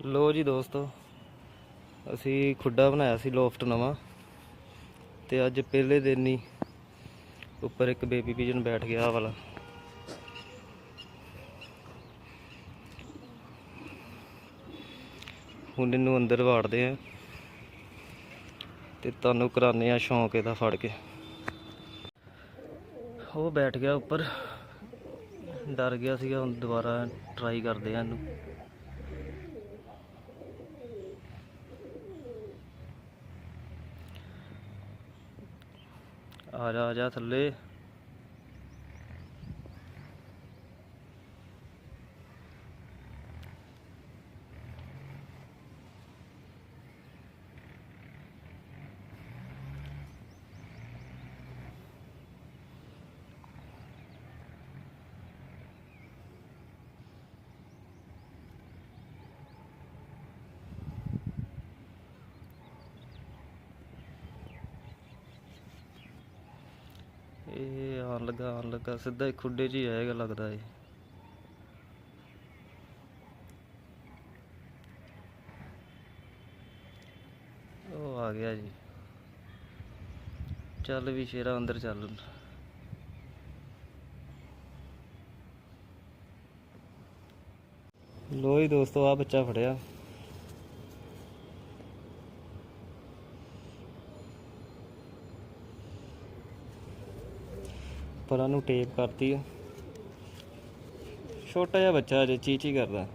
ਲੋ ਜੀ ਦੋਸਤੋ, ਅਸੀਂ ਖੁੱਡਾ ਬਣਾਇਆ ਸੀ ਲੋਫਟ ਨਵਾਂ ਤੇ ਅੱਜ ਪਹਿਲੇ ਦਿਨ ਹੀ ਉੱਪਰ ਇੱਕ ਬੇਬੀ ਪੀਜਨ ਬੈਠ ਗਿਆ ਆਹ ਵਾਲਾ। ਹੁਣ ਇਹਨੂੰ ਅੰਦਰ ਵਾੜਦੇ ਆ ਤੇ ਤੁਹਾਨੂੰ ਕਰਾਨੇ ਆ ਸ਼ੌਂਕ ਇਹਦਾ ਫੜ ਕੇ। ਉਹ ਬੈਠ ਗਿਆ ਉੱਪਰ, ਡਰ ਗਿਆ ਸੀਗਾ, ਹੁਣ ਦੁਬਾਰਾ ਟਰਾਈ ਕਰਦੇ ਆ ਇਹਨੂੰ। ਆ ਜਾ ਆ ਜਾ ਥੱਲੇ। ਇਹ ਆਉਣ ਲੱਗਾ ਆਉਣ ਲੱਗਾ, ਸਿੱਧਾ ਹੀ ਖੁੱਡੇ 'ਚ ਹੀ ਆਏਗਾ ਲੱਗਦਾ ਏ ਉਹ ਆ ਗਿਆ ਜੀ। ਚੱਲ ਵੀ ਸ਼ੇਰਾ ਅੰਦਰ ਚੱਲ। ਲੋ ਜੀ ਦੋਸਤੋ ਆ ਬੱਚਾ ਫੜਿਆ। ਪਰਾਂ ਨੂੰ ਟੇਪ ਕਰਤੀ ਆ। ਛੋਟਾ ਜਿਹਾ ਬੱਚਾ ਅਜੇ ਚੀਚੀ ਕਰਦਾ।